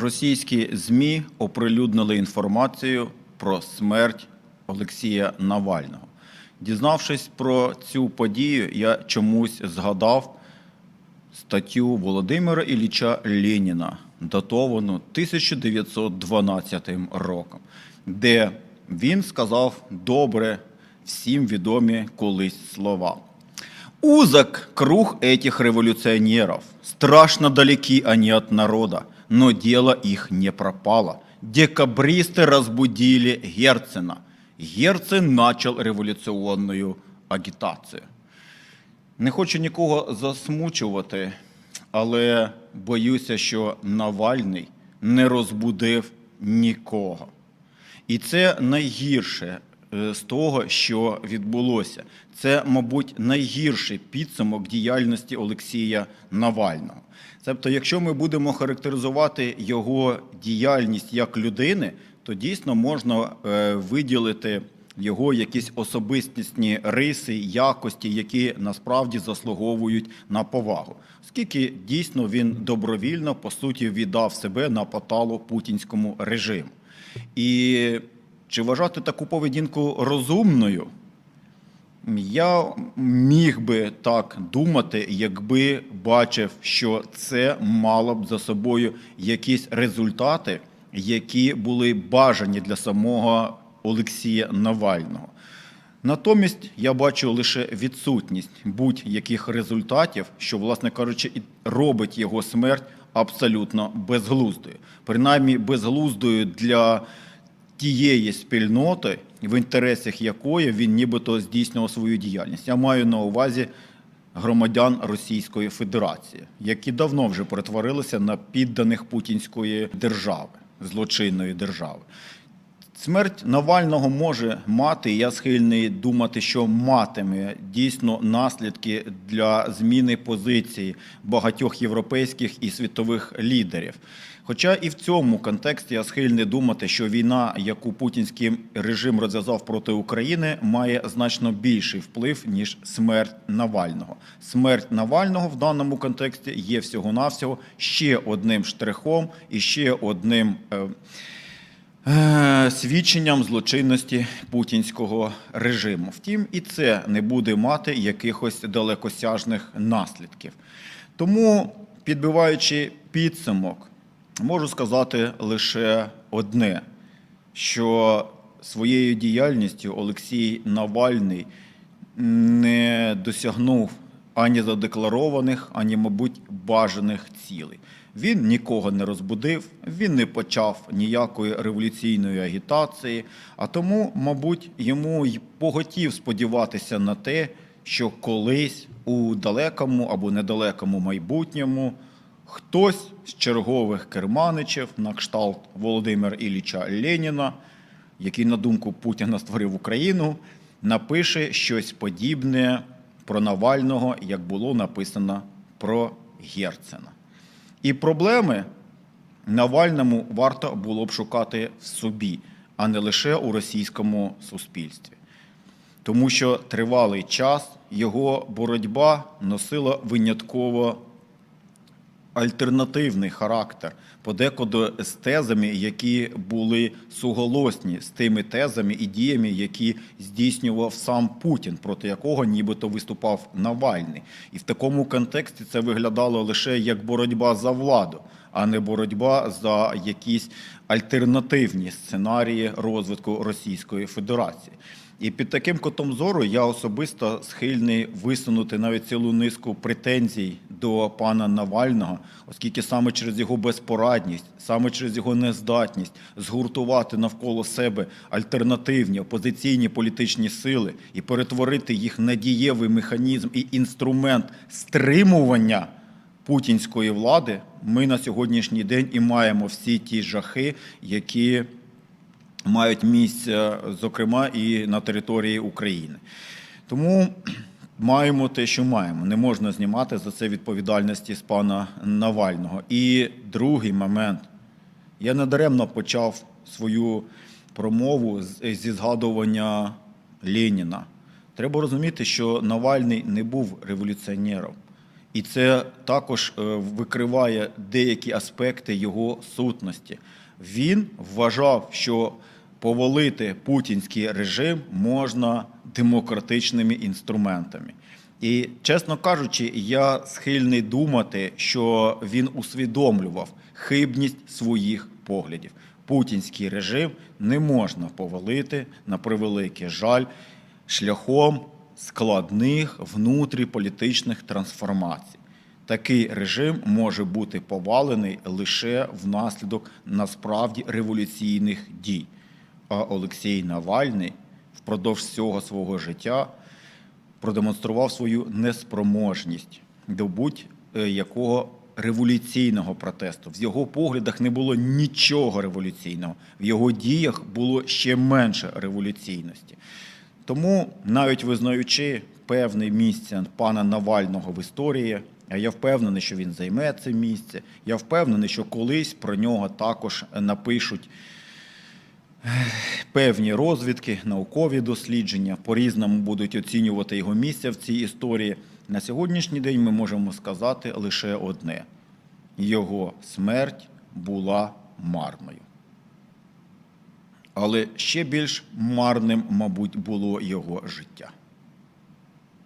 Російські ЗМІ оприлюднили інформацію про смерть Олексія Навального. Дізнавшись про цю подію, я чомусь згадав статтю Володимира Ілліча Леніна, датовану 1912 роком, де він сказав добре всім відомі колись слова. Узок круг этих революционеров. Страшно далеки они от народа, но дело их не пропало. Декабристы разбудили Герцена. Герцен начал революционную агітацію. Не хочу нікого засмучувати, але боюся, що Навальний не розбудив нікого. І це найгірше з того, що відбулося. Це, мабуть, найгірший підсумок діяльності Олексія Навального. Тобто, якщо ми будемо характеризувати його діяльність як людини, то дійсно можна е, виділити його якісь особистісні риси, якості, які насправді заслуговують на повагу, оскільки дійсно він добровільно по суті віддав себе на поталу путінському режиму. І чи вважати таку поведінку розумною? Я міг би так думати, якби бачив, що це мало б за собою якісь результати, які були бажані для самого Олексія Навального. Натомість я бачу лише відсутність будь-яких результатів, що, власне кажучи, і робить його смерть абсолютно безглуздою. Принаймні безглуздою для тієї спільноти, в інтересах якої він нібито здійснював свою діяльність. Я маю на увазі громадян Російської Федерації, які давно вже перетворилися на підданих путінської держави, злочинної держави. Смерть Навального може мати, я схильний думати, що матиме дійсно наслідки для зміни позиції багатьох європейських і світових лідерів. Хоча і в цьому контексті я схильний думати, що війна, яку путінський режим розв'язав проти України, має значно більший вплив ніж смерть Навального. Смерть Навального в даному контексті є всього-навсього ще одним штрихом і ще одним. е, свідченням злочинності путінського режиму. Втім, і це не буде мати якихось далекосяжних наслідків. Тому, підбиваючи підсумок, можу сказати лише одне: що своєю діяльністю Олексій Навальний не досягнув ані задекларованих, ані, мабуть, бажаних цілей. Він нікого не розбудив, він не почав ніякої революційної агітації, а тому, мабуть, йому й поготів сподіватися на те, що колись у далекому або недалекому майбутньому хтось з чергових керманичів на кшталт Володимира Ілліча Леніна, який, на думку Путіна, створив Україну, напише щось подібне про Навального, як було написано про Герцена. І проблеми Навальному варто було б шукати в собі, а не лише у російському суспільстві. Тому що тривалий час його боротьба носила винятково альтернативний характер, подекуди з тезами, які були суголосні з тими тезами і діями, які здійснював сам Путін, проти якого нібито виступав Навальний. І в такому контексті це виглядало лише як боротьба за владу, а не боротьба за якісь альтернативні сценарії розвитку Російської Федерації. І під таким котом зору я особисто схильний висунути навіть цілу низку претензій до пана Навального, оскільки саме через його безпорадність, саме через його нездатність згуртувати навколо себе альтернативні опозиційні політичні сили і перетворити їх на дієвий механізм і інструмент стримування путінської влади, ми на сьогоднішній день і маємо всі ті жахи, які мають місце, зокрема, і на території України. Тому маємо те, що маємо. Не можна знімати за це відповідальності з пана Навального. І другий момент. Я недаремно почав свою промову зі згадування Леніна. Треба розуміти, що Навальний не був революціонером. І це також е, викриває деякі аспекти його сутності. Він вважав, що повалити путінський режим можна демократичними інструментами. І, чесно кажучи, я схильний думати, що він усвідомлював хибність своїх поглядів. Путінський режим не можна повалити на превеликий жаль шляхом складних внутріполітичних трансформацій. Такий режим може бути повалений лише внаслідок насправді революційних дій. А Олексій Навальний впродовж всього свого життя продемонстрував свою неспроможність до будь-якого революційного протесту. В його поглядах не було нічого революційного, в його діях було ще менше революційності. Тому, навіть визнаючи певне місце пана Навального в історії, я впевнений, що він займе це місце. Я впевнений, що колись про нього також напишуть певні розвідки, наукові дослідження по-різному будуть оцінювати його місце в цій історії. На сьогоднішній день ми можемо сказати лише одне: його смерть була марною. Але ще більш марним, мабуть, було його життя.